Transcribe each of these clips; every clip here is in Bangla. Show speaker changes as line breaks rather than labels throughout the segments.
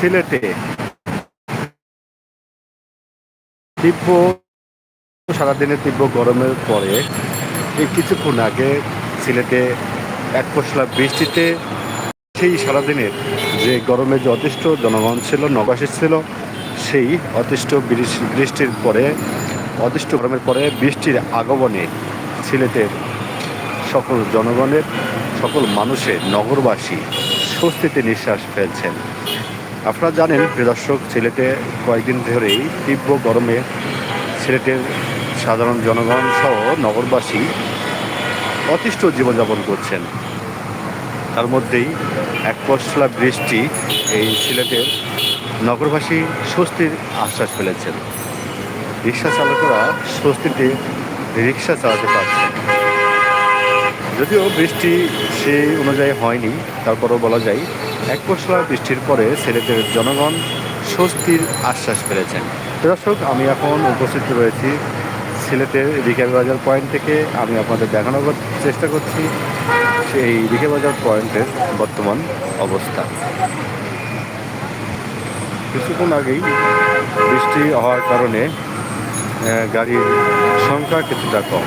সিলেটে তীব্র সারাদিনের তীব্র গরমের পরে এই কিছুক্ষণ আগে সিলেটে এক পশলা বৃষ্টিতে সেই সারাদিনের যে গরমে যে অতিষ্ঠ জনগণ ছিল, নবাসী ছিল, সেই অতিষ্ঠ বৃষ- বৃষ্টির পরে, অতিষ্ঠ গরমের পরে বৃষ্টির আগমনে সিলেটের সকল জনগণের, সকল মানুষের, নগরবাসী স্বস্তিতে নিঃশ্বাস ফেলছেন। আপনারা জানেন দর্শক সিলেটে কয়েকদিন ধরেই তীব্র গরমে সিলেটের সাধারণ জনগণ সহ নগরবাসী অতিষ্ঠ জীবনযাপন করছেন। তার মধ্যেই এক পশলা বৃষ্টি এই সিলেটের নগরবাসী স্বস্তির আশ্বাস ফেলেছেন। রিক্সা চালকরা স্বস্তিতে রিক্সা চালাতে পারছেন। যদিও বৃষ্টি সেই অনুযায়ী হয়নি, তারপরও বলা যায় এক পশলা বৃষ্টির পরে সিলেটের জনগণ স্বস্তির আশ্বাস ফেলেছেন দর্শক, আমি এখন উপস্থিত রয়েছি সিলেটের রিকাবি বাজার পয়েন্ট থেকে। আমি আপনাদের দেখানোর চেষ্টা করছি সেই রিকাবি বাজার পয়েন্টের বর্তমান অবস্থা। কিছুক্ষণ আগেই বৃষ্টি হওয়ার কারণে গাড়ির সংখ্যা কিছুটা কম।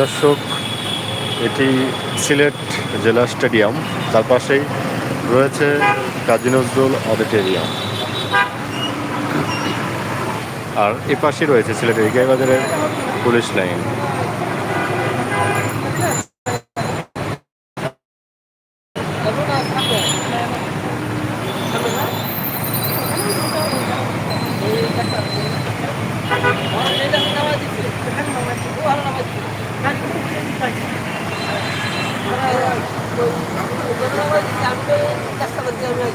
দর্শক এটি সিলেট জেলা স্টেডিয়াম। তার পাশেই রয়েছে কাজী নজরুল অডিটোরিয়াম। আর এ পাশে রয়েছে সিলেটের এগিয়ে বাজারের পুলিশ লাইন।
আমি